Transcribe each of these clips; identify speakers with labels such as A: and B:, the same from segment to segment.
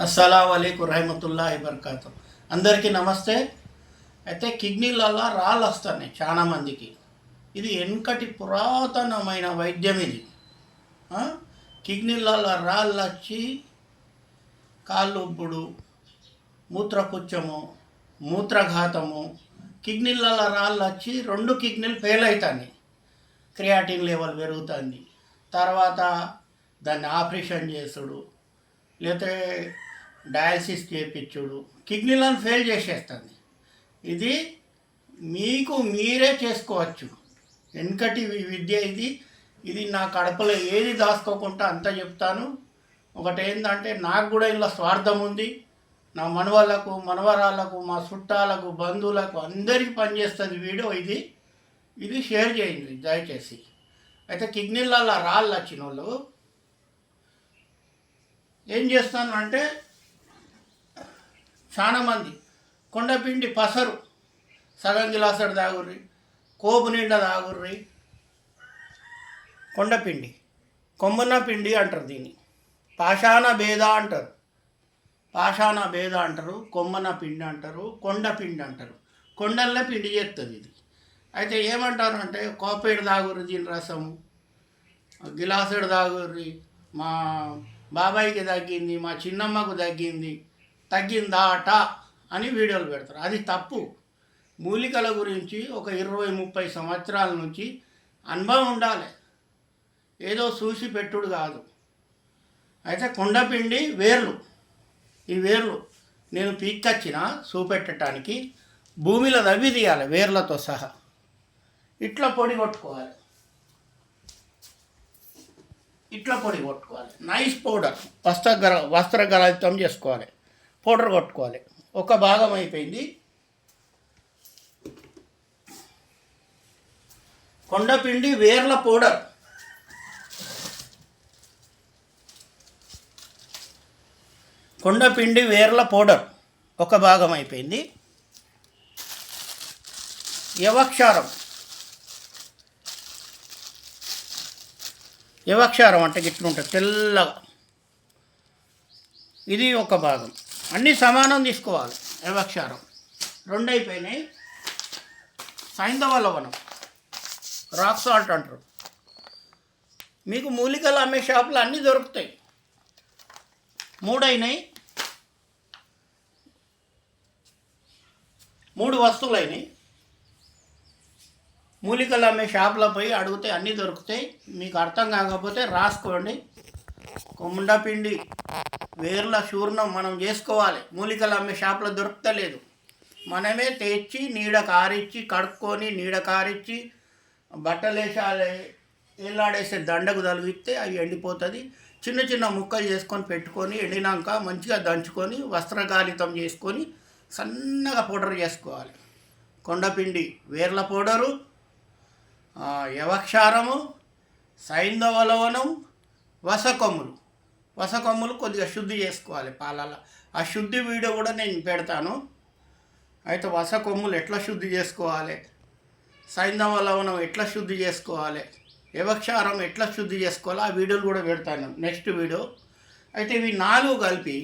A: అస్సలం అలీకు రహమతుల్లా ఇబర్కాతు అందరికీ నమస్తే. అయితే కిడ్నీలలో రాళ్ళు వస్తున్నాయి చాలామందికి ఇది వెనుకటి పురాతనమైన వైద్యం ఇది. కిడ్నీలలో రాళ్ళు వచ్చి కాళ్ళు ఉబ్బుడు మూత్రపుచ్చము మూత్రఘాతము కిడ్నీలలో రాళ్ళు వచ్చి రెండు కిడ్నీలు ఫెయిల్ అవుతాయి క్రియాటిన్ లెవెల్ పెరుగుతుంది. తర్వాత దాన్ని ఆపరేషన్ చేసుడు. లేకపోతే డయాలసిస్ చేయించుడు కిడ్నీలను ఫెయిల్ చేసేస్తుంది. ఇది మీకు మీరే చేసుకోవచ్చు. వెనకటి విద్య ఇది. ఇది నా కడపలో ఏది దాచుకోకుండా అంతా చెప్తాను. ఒకటి ఏంటంటే నాకు కూడా ఇలా స్వార్థం ఉంది. నా మనవాళ్ళకు మనవరాళ్ళకు మా చుట్టాలకు బంధువులకు అందరికీ పనిచేస్తుంది వీడియో ఇది. ఇది షేర్ చేయండి దయచేసి. అయితే కిడ్నీలలో రాళ్ళు వచ్చిన వాళ్ళు ఏం చేస్తాను అంటే చాలామంది కొండపిండి పసరు. సగం గిలాసడు తాగుర్రి. కోపు నిండా తాగుర్రి. కొండపిండి. కొమ్మన పిండి అంటారు దీన్ని. పాషాణ భేద అంటారు. పాషాణ భేద అంటారు. కొమ్మన పిండి అంటారు. కొండ పిండి అంటారు. కొండల్లో పిండి చేస్తుంది ఇది. అయితే ఏమంటారు అంటే కోపేడు తాగుర్రి దీని రసము. గిలాసుడు తాగుర్రి. మా బాబాయికి తగ్గింది మా చిన్నమ్మకు తగ్గింది. తగ్గిందాట అని వీడియోలు పెడతారు. అది తప్పు. మూలికల గురించి ఒక ఇరవై ముప్పై సంవత్సరాల నుంచి అనుభవం ఉండాలి. ఏదో చూసి పెట్టుడు కాదు. అయితే కొండపిండి వేర్లు. ఈ వేర్లు నేను పీక్కచ్చిన చూపెట్టడానికి భూమిలో దవ్వి తీయాలి వేర్లతో సహా. ఇట్లా పొడి కొట్టుకోవాలి. ఇట్లా పొడి కొట్టుకోవాలి. Nice powder. వస్త్ర వస్త్ర గలితం చేసుకోవాలి. పౌడర్ కొట్టుకోవాలి. ఒక భాగం అయిపోయింది. కొండపిండి వేర్ల పౌడర్. కొండపిండి వేర్ల పౌడర్ ఒక భాగం అయిపోయింది. యవక్షారం. యవక్షారం అంటే గిట్ల ఉంటుంది తెల్లగా. ఇది ఒక భాగం. అన్నీ సమానం తీసుకోవాలి. యవక్షారం. రెండు అయిపోయినాయి సైంధవ లవణం రాక్ సాల్ట్ అంటారు. మీకు మూలికలు అమ్మే షాపులు అన్నీ దొరుకుతాయి. మూడైనాయి. మూడు వస్తువులు అయినాయి మూలికలు అమ్మే షాపులో పోయి అడిగితే అన్నీ దొరుకుతాయి. మీకు అర్థం కాకపోతే రాసుకోండి. కొమ్ముండ పిండి వేర్ల చూర్ణం మనం చేసుకోవాలి. మూలికలు అమ్మే షాపులో దొరుకుతలేదు. మనమే తెచ్చి నీడ కారిచ్చి కడుక్కొని నీడ కారిచ్చి బట్టలు వేసాలి ఏలాడేసే దండకు తలిగిస్తే అవి ఎండిపోతుంది. చిన్న చిన్న ముక్కలు చేసుకొని పెట్టుకొని ఎండినాక మంచిగా దంచుకొని వస్త్రగాలితం చేసుకొని సన్నగా పౌడర్ చేసుకోవాలి. కొండపిండి వేర్ల పౌడరు యవక్షారము సైంధవ లవణం వసకొమ్ములు. వసకొమ్ములు కొద్దిగా శుద్ధి చేసుకోవాలి పాలలో ఆ శుద్ధి వీడియో కూడా నేను పెడతాను. అయితే వసకొమ్ములు ఎట్లా శుద్ధి చేసుకోవాలి? సైంధవ లవణం ఎట్లా శుద్ధి చేసుకోవాలి? యవక్షారం ఎట్లా శుద్ధి చేసుకోవాలో? ఆ వీడియోలు కూడా పెడతాను నెక్స్ట్ వీడియో. అయితే ఇవి నాలుగు కలిపి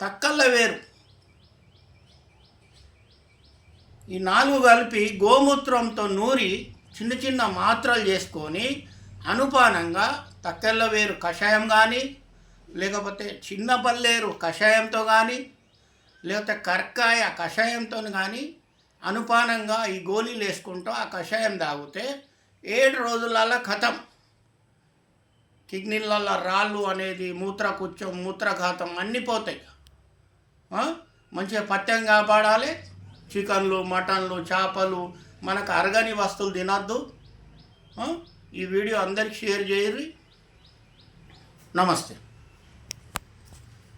A: తక్కల్ల వేరు. ఈ నాలుగు కలిపి గోమూత్రంతో నూరి చిన్న చిన్న మాత్రలు చేసుకొని అనుపానంగా తక్కెళ్ళ వేరు కషాయం కానీ లేకపోతే చిన్న పల్లేరు కషాయంతో కానీ లేకపోతే కర్కాయ కషాయంతో కానీ అనుపానంగా ఈ గోళీలు వేసుకుంటూ ఆ కషాయం తాగితే ఏడు రోజులలో కథం కిడ్నీలలో రాళ్ళు అనేది మూత్రకుచ్చం మూత్రఘాతం అన్నీ పోతాయి. మంచిగా పత్యం కాపాడాలి. చికెన్లు మటన్లు చేపలు మనకు అరగని వస్తువులు తినద్దు. ఈ వీడియో అందరికి షేర్ చేయరు నమస్తే.